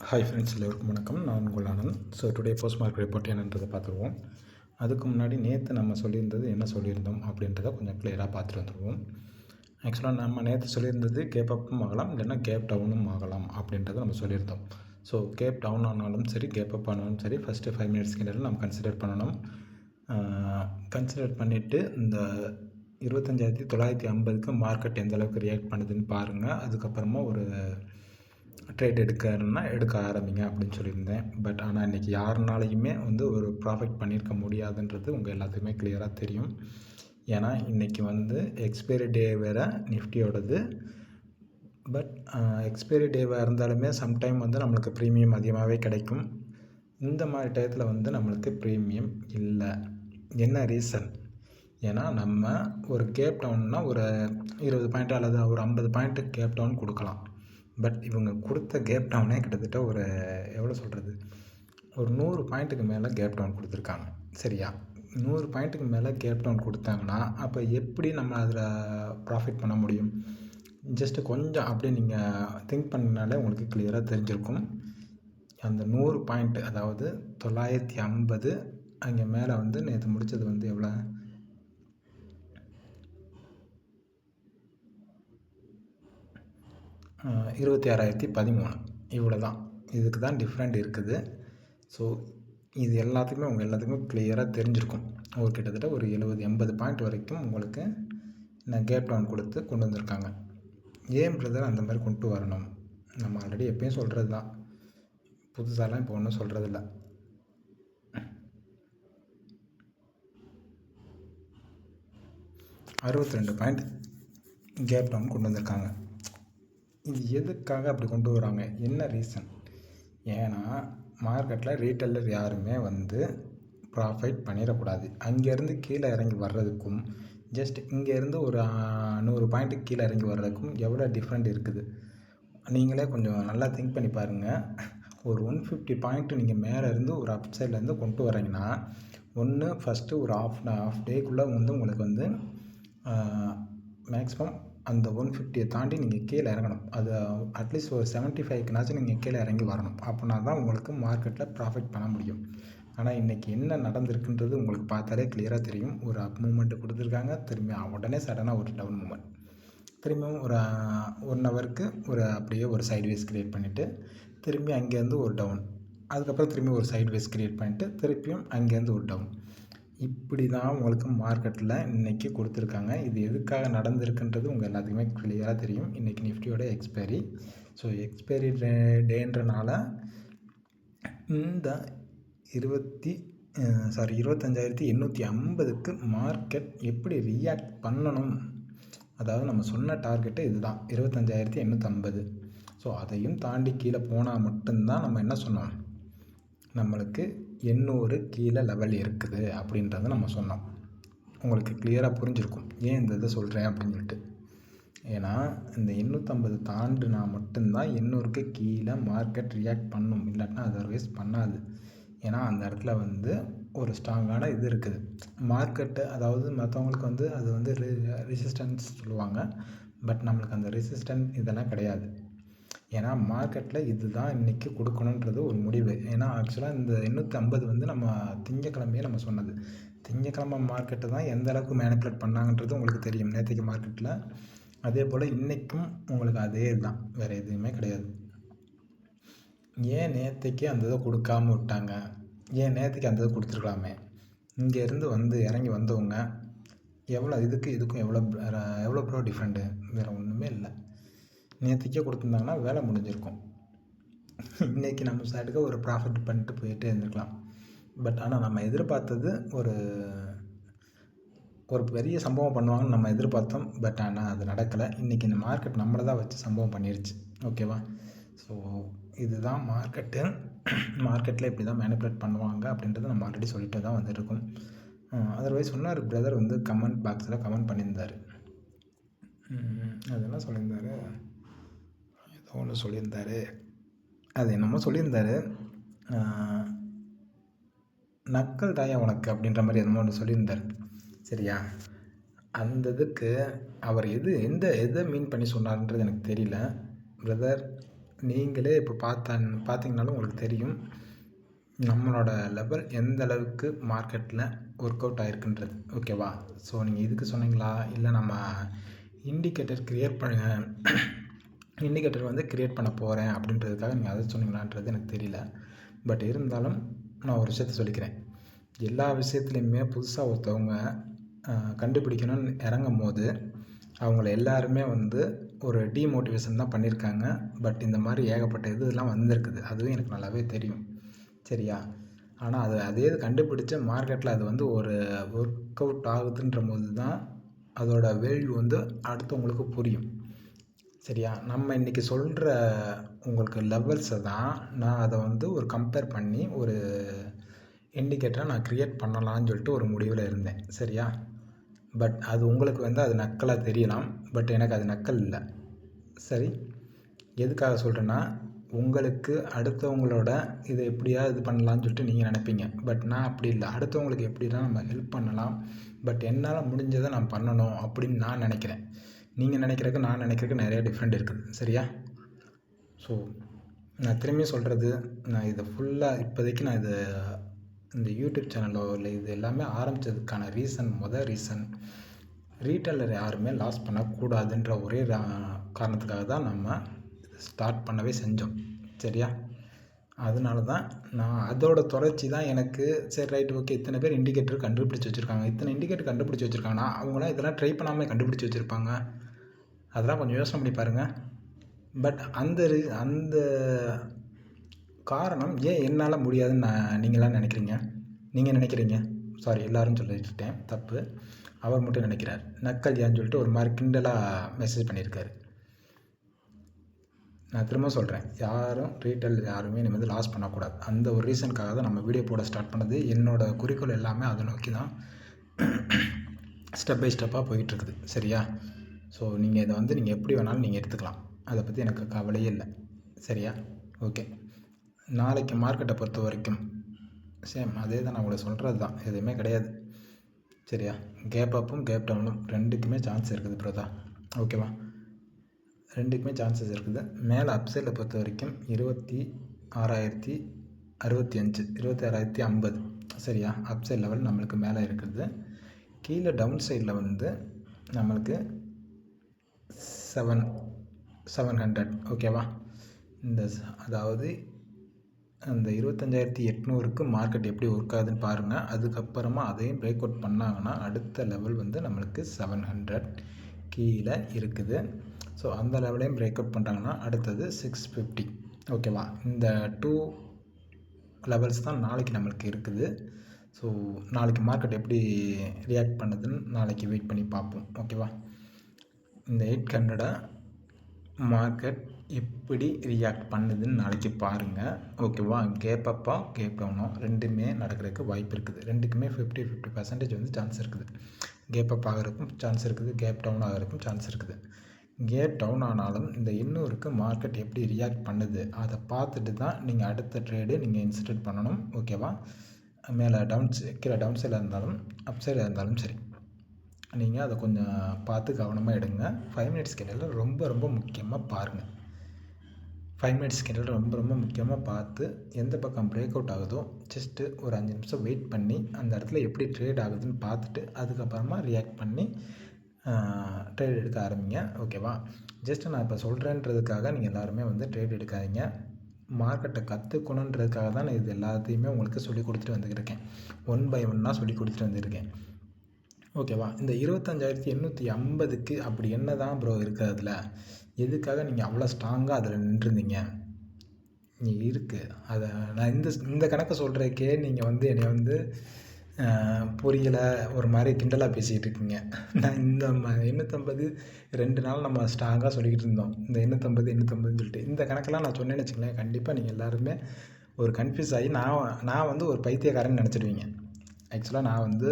Hi friends எல்லோருக்கும் வணக்கம். நான் உங்கள் Anand. So today post market report என்னன்றதை பார்த்துருவோம். அதுக்கு முன்னாடி நேற்று நம்ம சொல்லியிருந்தது என்ன சொல்லியிருந்தோம் அப்படின்றத கொஞ்சம் கிளியராக பார்த்துட்டு வந்துடுவோம் ஆக்சுவலாக நம்ம நேற்று சொல்லியிருந்தது கேப் அப்பும் ஆகலாம் இல்லைன்னா கேப் டவுனும் ஆகலாம் அப்படின்றத நம்ம சொல்லியிருந்தோம். ஸோ கேப் டவுன் ஆனாலும் சரி கேப் அப் ஆனாலும் சரி ஃபஸ்ட்டு ஃபைவ் மினிட்ஸ்க்கு நம்ம கன்சிடர் பண்ணணும். கன்சிடர் பண்ணிவிட்டு இந்த இருபத்தஞ்சாயிரத்தி தொள்ளாயிரத்தி ஐம்பதுக்கு மார்க்கெட் எந்த அளவுக்கு ரியாக்ட் பண்ணுதுன்னு பாருங்கள் அதுக்கப்புறமா ஒரு ட்ரேட் எடுக்கணும்னா எடுக்க ஆரம்பிங்க அப்படின்னு சொல்லியிருந்தேன். பட் ஆனால் இன்றைக்கி யாருனாலையுமே வந்து ஒரு ப்ராஃபிட் பண்ணியிருக்க முடியாதுன்றது உங்கள் எல்லாத்துக்குமே கிளியராக தெரியும். ஏன்னா இன்றைக்கி வந்து எக்ஸ்பைரி டே வேறு நிஃப்டியோடது. பட் எக்ஸ்பைரி டேவாக இருந்தாலுமே சம்டைம் வந்து நம்மளுக்கு ப்ரீமியம் அதிகமாகவே கிடைக்கும். இந்த மாதிரி டயத்தில் வந்து நம்மளுக்கு ப்ரீமியம் இல்லை. என்ன ரீசன் ஏன்னா நம்ம ஒரு கேப் டவுன்னா ஒரு இருபது பாயிண்ட் அல்லது ஒரு ஐம்பது பாயிண்ட்டு கேப் டவுன் கொடுக்கலாம். பட் இவங்க கொடுத்த கேப் டவுனே கிட்டத்தட்ட ஒரு எவ்வளோ சொல்கிறது ஒரு நூறு பாயிண்ட்டுக்கு மேலே கேப் டவுன் கொடுத்துருக்காங்க. சரியா? நூறு பாயிண்ட்டுக்கு மேலே கேப் டவுன் கொடுத்தாங்கன்னா அப்போ எப்படி நம்ம அதில் ப்ராஃபிட் பண்ண முடியும்? ஜஸ்ட்டு கொஞ்சம் அப்படியே நீங்கள் திங்க் பண்ணினாலே உங்களுக்கு கிளியராக தெரிஞ்சிருக்கும். அந்த நூறு பாயிண்ட் அதாவது தொள்ளாயிரத்தி ஐம்பது அங்கே மேலே வந்து நேற்று முடித்தது வந்து எவ்வளோ இருபத்தி ஆறாயிரத்தி பதிமூணு. இவ்வளோ தான் இதுக்கு தான் டிஃப்ரெண்ட் இருக்குது. ஸோ இது எல்லாத்துக்குமே உங்கள் எல்லாத்துக்குமே கிளியராக தெரிஞ்சிருக்கும். ஒரு கிட்டத்தட்ட ஒரு எழுபது எண்பது பாயிண்ட் வரைக்கும் உங்களுக்கு நான் கேப் டவுன் கொடுத்து கொண்டு வந்திருக்காங்க. ஏன் பிரதர் அந்த மாதிரி கொண்டு வரணும்? நம்ம ஆல்ரெடி எப்பயும் சொல்கிறது தான் புதுசாலாம் இப்போ ஒன்றும் சொல்கிறதில்ல அறுபத்தி ரெண்டு பாயிண்ட் கேப் டவுன் கொண்டு வந்திருக்காங்க. இது எதுக்காக அப்படி கொண்டு வராங்க? என்ன ரீசன் ஏன்னா மார்க்கெட்டில் ரீட்டைலர் யாருமே வந்து ப்ராஃபிட் பண்ணிடக்கூடாது. அங்கேருந்து கீழே இறங்கி வர்றதுக்கும் ஜஸ்ட் இங்கேருந்து ஒரு நூறு பாயிண்ட்டுக்கு கீழே இறங்கி வர்றதுக்கும் எவ்வளோ டிஃப்ரெண்ட் இருக்குது? நீங்களே கொஞ்சம் நல்லா திங்க் பண்ணி பாருங்கள் ஒரு ஒன் ஃபிஃப்டி பாயிண்ட்டு நீங்கள் மேலே இருந்து ஒரு அப் சைட்லேருந்து கொண்டு வரீங்கன்னா ஒன்று ஃபஸ்ட்டு ஒரு ஆஃப் ஆஃப் டேக்குள்ளே வந்து உங்களுக்கு வந்து மேக்ஸிமம் அந்த ஒன் ஃபிஃப்டியை தாண்டி நீங்கள் கீழே இறங்கணும். அது அட்லீஸ்ட் ஒரு செவன்ட்டி ஃபைவ்க்குனாச்சும் நீங்கள் கீழே இறங்கி வரணும். அப்படின்னா தான் உங்களுக்கு மார்க்கெட்டில் ப்ராஃபிட் பண்ண முடியும். ஆனால் இன்றைக்கி என்ன நடந்திருக்குன்றது உங்களுக்கு பார்த்தாலே கிளியராக தெரியும். ஒரு அப் மூமெண்ட்டு கொடுத்துருக்காங்க. திரும்பி உடனே சடனாக ஒரு டவுன் மூமெண்ட் திரும்பியும் ஒரு ஒன் ஹவருக்கு ஒரு அப்படியே ஒரு சைட்வேஸ் க்ரியேட் பண்ணிவிட்டு திரும்பி அங்கேருந்து ஒரு டவுன் அதுக்கப்புறம் திரும்பி ஒரு சைட்வேஸ் க்ரியேட் பண்ணிவிட்டு திருப்பியும் அங்கேருந்து ஒரு டவுன் இப்படி தான் உங்களுக்கு மார்க்கெட்டில் இன்றைக்கி கொடுத்துருக்காங்க. இது எதுக்காக நடந்திருக்குன்றது உங்கள் எல்லாத்துக்குமே கிளியராக தெரியும். இன்றைக்கி நிஃப்டியோட எக்ஸ்பைரி ஸோ எக்ஸ்பைரி டே டேன்றனால இந்த இருபத்தி சாரி இருபத்தஞ்சாயிரத்தி எண்ணூற்றி ஐம்பதுக்கு மார்க்கெட் எப்படி ரியாக்ட் பண்ணணும்? அதாவது நம்ம சொன்ன டார்கெட்டு இதுதான். இருபத்தஞ்சாயிரத்தி எண்ணூற்றம்பது ஸோ அதையும் தாண்டி கீழே போனால் மட்டும்தான் நம்ம என்ன சொன்னோம்? நம்மளுக்கு எண்ணூறு கீழே லெவல் இருக்குது அப்படின்றத நம்ம சொன்னோம். உங்களுக்கு கிளியராக புரிஞ்சிருக்கும். ஏன் இந்த இதை சொல்கிறேன் அப்படின்னு சொல்லிட்டு. ஏன்னா இந்த எண்ணூற்றம்பது தாண்டுனா மட்டும்தான் எண்ணூறுக்கு கீழே மார்க்கெட் ரியாக்ட் பண்ணும். இல்லாட்டினா அதர்வைஸ் பண்ணாது. ஏன்னா அந்த இடத்துல வந்து ஒரு ஸ்ட்ராங்கான இது இருக்குது. மார்க்கெட்டு அதாவது மற்றவங்களுக்கு வந்து அது வந்து ரெசிஸ்டன்ஸ் சொல்லுவாங்க. பட் நம்மளுக்கு அந்த ரெசிஸ்டன்ஸ் இதெல்லாம் கிடையாது. ஏன்னா மார்க்கெட்டில் இது தான் இன்றைக்கி கொடுக்கணுன்றது ஒரு முடிவு. ஏன்னா ஆக்சுவலாக இந்த எண்ணூற்றி ஐம்பது வந்து நம்ம திங்கக்கிழமையே நம்ம சொன்னது. திங்கக்கிழமை மார்க்கெட்டை தான் எந்த அளவுக்கு மேனிப்புலேட் பண்ணாங்கன்றது உங்களுக்கு தெரியும். நேற்றுக்கு மார்க்கெட்டில் அதே போல் இன்றைக்கும் உங்களுக்கு அதே தான். வேறு எதுவுமே கிடையாது. ஏன் நேற்றுக்கே அந்த இதை கொடுக்காம விட்டாங்க? ஏன் நேற்றுக்கு அந்த இதை கொடுத்துருக்கலாமே? இங்கேருந்து வந்து இறங்கி வந்தவங்க எவ்வளோ இதுக்கு இதுக்கும் எவ்வளோ எவ்வளோ ப்ரோ டிஃப்ரெண்ட்டு வேறு ஒன்றுமே இல்லை. நேற்றுக்கே கொடுத்துருந்தாங்கன்னா வேலை முடிஞ்சிருக்கும். இன்றைக்கி நம்ம சைடுக்கு ஒரு ப்ராஃபிட் பண்ணிட்டு போயிட்டே இருந்திருக்கலாம். பட் ஆனால் நம்ம எதிர்பார்த்தது ஒரு ஒரு பெரிய சம்பவம் பண்ணுவாங்கன்னு நம்ம எதிர்பார்த்தோம். பட் ஆனால் அது நடக்கலை. இன்றைக்கி இந்த மார்க்கெட் நம்மளை தான் வச்சு சம்பவம் பண்ணிருச்சு. ஓகேவா ஸோ இதுதான் மார்க்கெட்டு மார்க்கெட்டில் இப்படி தான் மேனிப்புலேட் பண்ணுவாங்க அப்படின்றத நம்ம ஆல்ரெடி சொல்லிட்டு தான் வந்துருக்கோம். அதர்வைஸ் சொன்னார் பிரதர் வந்து கமெண்ட் பாக்ஸில் கமெண்ட் பண்ணியிருந்தார். அதெல்லாம் சொல்லியிருந்தாரு. ஒன்று சொல்லியிருந்தார். அது என்னமோ சொல்லியிருந்தார். நக்கல் தாயா உனக்கு அப்படின்ற மாதிரி என்னமோ ஒன்று சொல்லியிருந்தார். சரியா? அந்த இதுக்கு அவர் எது எந்த எதை மீன் பண்ணி சொன்னார்ன்றது எனக்கு தெரியல. பிரதர் நீங்களே இப்போ பார்த்தா பார்த்தீங்கனாலும் உங்களுக்கு தெரியும். நம்மளோட லெவல் எந்த அளவுக்கு மார்க்கெட்டில் ஒர்க் அவுட் ஆகிருக்குன்றது ஓகேவா ஸோ நீங்கள் இதுக்கு சொன்னீங்களா? இல்லை நம்ம இண்டிகேட்டர் க்ரியேட் பண்ண இண்டிகேட்டர் வந்து க்ரியேட் பண்ண போகிறேன் அப்படின்றதுக்காக நீங்கள் அதை சொன்னீங்களான்றது எனக்கு தெரியல. பட் இருந்தாலும் நான் ஒரு விஷயத்த சொல்லிக்கிறேன். எல்லா விஷயத்துலையுமே புதுசாக ஒருத்தவங்க கண்டுபிடிக்கணும்னு இறங்கும் போது அவங்கள எல்லாருமே வந்து ஒரு டீமோட்டிவேஷன் தான் பண்ணியிருக்காங்க. பட் இந்த மாதிரி ஏகப்பட்ட இது இதெல்லாம் வந்திருக்குது. அதுவும் எனக்கு நல்லாவே தெரியும். சரியா? ஆனால் அது அதே இது கண்டுபிடிச்ச மார்க்கெட்டில் அது வந்து ஒரு ஒர்க் அவுட் ஆகுதுன்ற போது தான் அதோட வேல்யூ வந்து அடுத்தவங்களுக்கு புரியும். சரியா? நம்ம இன்றைக்கி சொல்கிற உங்களுக்கு லெவல்ஸை தான் நான் அதை வந்து ஒரு கம்பேர் பண்ணி ஒரு இண்டிகேட்டராக நான் க்ரியேட் பண்ணலான்னு சொல்லிட்டு ஒரு முடிவில் இருந்தேன். சரியா? பட் அது உங்களுக்கு வந்து அது நக்கலாக தெரியலாம். பட் எனக்கு அது நக்கல் இல்லை. சரி? எதுக்காக சொல்கிறேன்னா உங்களுக்கு அடுத்தவங்களோட இதை எப்படியா இது பண்ணலான்னு சொல்லிட்டு நீங்கள் நினைப்பீங்க. பட் நான் அப்படி இல்லை. அடுத்தவங்களுக்கு எப்படிலாம் நம்ம ஹெல்ப் பண்ணலாம். பட் என்னால் முடிஞ்சதை நான் பண்ணணும் அப்படின்னு நான் நினைக்கிறேன். நீங்கள் நினைக்கிறதுக்கு நான் நினைக்கிறதுக்கு நிறைய டிஃப்ரெண்ட் இருக்குது சரியா? ஸோ நான் திரும்பி சொல்கிறது நான் இதை ஃபுல்லாக இப்போதைக்கு நான் இது இந்த யூடியூப் சேனலோ இல்லை இது எல்லாமே ஆரம்பித்ததுக்கான ரீசன் மொதல் ரீசன் ரீட்டைலர் யாருமே லாஸ் பண்ணக்கூடாதுன்ற ஒரே காரணத்துக்காக தான் நம்ம ஸ்டார்ட் பண்ணவே செஞ்சோம். சரியா? அதனால தான் நான் அதோட தொடர்ச்சி தான் எனக்கு சரி ரைட் ஓகே இத்தனை பேர் இண்டிகேட்டர் கண்டுபிடிச்சி வச்சுருக்காங்க. இத்தனை இண்டிகேட்டர் கண்டுபிடிச்சி வச்சுருக்காங்கன்னா அவங்களாம் இதெல்லாம் ட்ரை பண்ணாமல் கண்டுபிடிச்சி வச்சுருப்பாங்க. அதெல்லாம் கொஞ்சம் யோசனை பண்ணி பாருங்கள் பட் அந்த அந்த காரணம் ஏன் என்னால் முடியாதுன்னு நான் நீங்களாம் நினைக்கிறீங்க? நீங்கள் நினைக்கிறீங்க? சாரி எல்லோரும் சொல்லிட்டேன். தப்பு. அவர் மட்டும் நினைக்கிறார். நக்கல் ஏன்னு சொல்லிட்டு ஒரு மாதிரி கிண்டலாக மெசேஜ் பண்ணியிருக்காரு. நான் திரும்ப சொல்கிறேன் யாரும் ரீட்டைல் யாருமே நீ வந்து லாஸ் பண்ணக்கூடாது. அந்த ஒரு ரீசனுக்காக தான் நம்ம வீடியோ போட ஸ்டார்ட் பண்ணது. என்னோடய குறிக்கோள் எல்லாமே அதை நோக்கி தான் ஸ்டெப் பை ஸ்டெப்பாக போயிட்டுருக்குது சரியா? ஸோ நீங்கள் இதை வந்து நீங்கள் எப்படி வேணாலும் நீங்கள் எடுத்துக்கலாம். அதை பற்றி எனக்கு கவலையே இல்லை. சரியா? ஓகே நாளைக்கு மார்க்கெட்டை பொறுத்த வரைக்கும் சேம் அதே தான் நான் உங்களுக்கு சொல்கிறது தான். எதுவுமே கிடையாது. சரியா? கேப் அப்பும் கேப் டவுனும் ரெண்டுக்குமே சான்ஸ் இருக்குது ப்ரோதா ஓகேவா ரெண்டுக்குமே சான்சஸ் இருக்குது. மேலே அப்சைடில் பொறுத்த வரைக்கும் இருபத்தி ஆறாயிரத்தி அறுபத்தி அஞ்சு இருபத்தி ஆறாயிரத்தி ஐம்பது. சரியா? அப்சைட் லெவல் நம்மளுக்கு மேலே இருக்குது. கீழே டவுன் சைடில் வந்து நம்மளுக்கு செவன் செவன் ஹண்ட்ரட் ஓகேவா இந்த அதாவது அந்த இருபத்தஞ்சாயிரத்தி எட்நூறுக்கு மார்க்கெட் எப்படி ஒர்க் ஆகுதுன்னு பாருங்கள் அதுக்கப்புறமா அதையும் பிரேக் அவுட் பண்ணாங்கன்னா அடுத்த லெவல் வந்து நம்மளுக்கு செவன் ஹண்ட்ரட் கீழே இருக்குது. ஸோ அந்த லெவலையும் பிரேக் அவுட் பண்ணுறாங்கன்னா அடுத்தது சிக்ஸ் ஃபிஃப்டி ஓகேவா இந்த டூ லெவல்ஸ் தான் நாளைக்கு நம்மளுக்கு இருக்குது. ஸோ நாளைக்கு மார்க்கெட் எப்படி ரியாக்ட் பண்ணுதுன்னு நாளைக்கு வெயிட் பண்ணி பார்ப்போம். ஓகேவா இந்த எயிட் ஹண்ட்ரடை மார்க்கெட் எப்படி ரியாக்ட் பண்ணுதுன்னு நாளைக்கு பாருங்கள் ஓகேவா? கேப் அப்பா கேப் டவுனோ ரெண்டுமே நடக்கிறதுக்கு வாய்ப்பு இருக்குது. ரெண்டுக்குமே ஃபிஃப்டி ஃபிஃப்டி பர்சன்டேஜ் வந்து சான்ஸ் இருக்குது. கேப் அப் ஆகிறதுக்கும் சான்ஸ் இருக்குது. கேப் டவுன் ஆகிறதுக்கும் சான்ஸ் இருக்குது. கேப் டவுன் ஆனாலும் இந்த இன்னொருக்கு மார்க்கெட் எப்படி ரியாக்ட் பண்ணுது அதை பார்த்துட்டு தான் நீங்கள் அடுத்த ட்ரேடு நீங்கள் இன்ஸ்டேட் பண்ணணும். ஓகேவா? மேலே டவுன் கீழே டவுன் சைடில் இருந்தாலும் அப் சைடில் இருந்தாலும் சரி. நீங்கள் அதை கொஞ்சம் பார்த்து கவனமாக எடுங்க. ஃபைவ் மினிட்ஸ் கேண்டில் ரொம்ப ரொம்ப முக்கியமாக பாருங்கள் ஃபைவ் மினிட்ஸ் கேண்டில் ரொம்ப ரொம்ப முக்கியமாக பார்த்து எந்த பக்கம் பிரேக் அவுட் ஆகுதோ ஜஸ்ட்டு ஒரு அஞ்சு நிமிஷம் வெயிட் பண்ணி அந்த இடத்துல எப்படி ட்ரேட் ஆகுதுன்னு பார்த்துட்டு அதுக்கப்புறமா ரியாக்ட் பண்ணி ட்ரேட் எடுக்க ஆரம்பிங்க. ஓகேவா ஜஸ்ட்டு நான் இப்போ சொல்கிறேன்றதுக்காக நீங்கள் எல்லாருமே வந்து ட்ரேட் எடுக்காதீங்க. மார்க்கெட்டை கற்றுக்கணுன்றதுக்காக தான் நான் இது எல்லாத்தையுமே உங்களுக்கு சொல்லி கொடுத்துட்டு வந்துருக்கேன் ஒன் பை ஒன்னாக சொல்லி கொடுத்துட்டு வந்திருக்கேன். ஓகேவா இந்த இருபத்தஞ்சாயிரத்தி எண்ணூற்றி ஐம்பதுக்கு அப்படி என்ன தான் ப்ரோ இருக்குது அதில்? எதுக்காக நீங்கள் அவ்வளோ ஸ்ட்ராங்காக அதில் நின்றுருந்தீங்க? இருக்குது அதை நான் இந்த இந்த கணக்கை சொல்கிறதுக்கே நீங்கள் வந்து என்னை வந்து புரியலை. ஒரு மாதிரி கிண்டலாக பேசிகிட்டு இருக்கீங்க. நான் இந்த எண்ணூற்றம்பது ரெண்டு நாள் நம்ம ஸ்ட்ராங்காக சொல்லிக்கிட்டு இருந்தோம். இந்த எண்ணூற்றம்பது எண்ணூற்றம்பதுன்னு சொல்லிட்டு. இந்த கணக்கெல்லாம் நான் சொன்னேன்னு வச்சுக்கலேன் கண்டிப்பாக நீங்கள் எல்லாருமே ஒரு கன்ஃபியூஸ் ஆகி நான் நான் வந்து ஒரு பைத்தியக்காரன் நினச்சிடுவீங்க. ஆக்சுவலாக நான் வந்து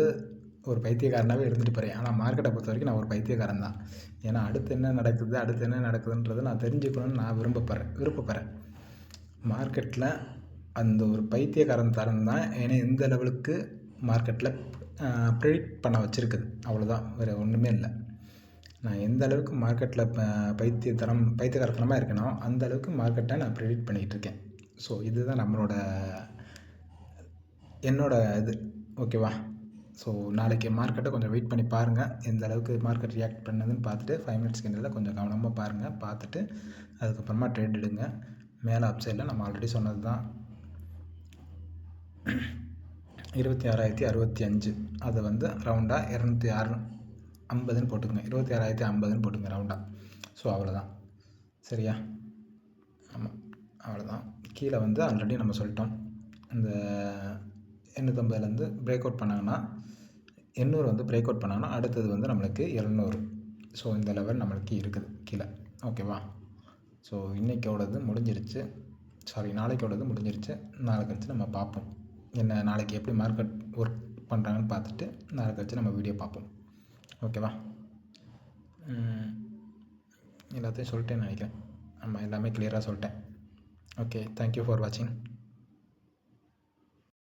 ஒரு பைத்தியக்காரனாகவே இருந்துட்டு போகிறேன் ஆனால் மார்க்கெட்டை பொறுத்த வரைக்கும் நான் ஒரு பைத்தியக்காரன் தான் ஏன்னா அடுத்து என்ன நடக்குது அடுத்து என்ன நடக்குதுன்றதை நான் தெரிஞ்சுக்கணும்னு நான் விரும்பப்படுறேன் விருப்பப்படுறேன். மார்க்கெட்டில் அந்த ஒரு பைத்தியக்காரன் தரம் தான் ஏன்னா இந்த லெவலுக்கு மார்க்கெட்டில் ப்ரிடிக்ட் பண்ண வச்சுருக்குது. அவ்வளோதான் வேறு ஒன்றுமே இல்லை. நான் எந்த அளவுக்கு மார்க்கெட்டில் பைத்தியத்தனம் பைத்தியக்காரத்தனமாக இருக்கேனோ அந்த அளவுக்கு மார்க்கெட்டை நான் ப்ரிடிக்ட் பண்ணிகிட்டு இருக்கேன். ஸோ இதுதான் நம்மளோட என்னோட இது. ஓகேவா ஸோ நாளைக்கு மார்க்கெட்டை கொஞ்சம் வெயிட் பண்ணி பாருங்கள் எந்த அளவுக்கு மார்க்கெட் ரியாக்ட் பண்ணுதுன்னு பார்த்துட்டு ஃபைவ் மினிட்ஸ் கிண்டில் கொஞ்சம் கவனமாக பாருங்கள் பார்த்துட்டு அதுக்கப்புறமா ட்ரேட் எடுங்க. மேலே அப்சைடில் நம்ம ஆல்ரெடி சொன்னது தான் இருபத்தி ஆறாயிரத்தி அறுபத்தி அஞ்சு. அதை வந்து ரவுண்டாக இரநூத்தி ஆறு ஐம்பதுன்னு போட்டுக்கோங்க. இருபத்தி ஆறாயிரத்தி ஐம்பதுன்னு போட்டுங்க ரவுண்டாக ஸோ அவ்வளோதான் சரியா? ஆமாம் அவ்வளோதான் கீழே வந்து ஆல்ரெடி நம்ம சொல்லிட்டோம். இந்த எண்ணூற்றம்பதுலேருந்து பிரேக் அவுட் பண்ணாங்கன்னா எண்ணூறு வந்து பிரேக் அவுட் பண்ணாங்கன்னா அடுத்தது வந்து நம்மளுக்கு எழுநூறு. ஸோ இந்த லெவல் நம்மளுக்கு இருக்குது கீழே. ஓகேவா ஸோ இன்றைக்கோடது முடிஞ்சிருச்சு. சாரி நாளைக்கோடது முடிஞ்சிருச்சு. நாளை கழிச்சு நம்ம பார்ப்போம். என்ன நாளைக்கு எப்படி மார்க்கெட் ஒர்க் பண்ணுறாங்கன்னு பார்த்துட்டு நாளை கழிச்சு நம்ம வீடியோ பார்ப்போம். ஓகேவா எல்லாத்தையும் சொல்லிட்டேன் நினைக்கிறேன். ஆமாம் எல்லாமே கிளியராக சொல்லிட்டேன். ஓகே தேங்க்யூ ஃபார் வாட்சிங்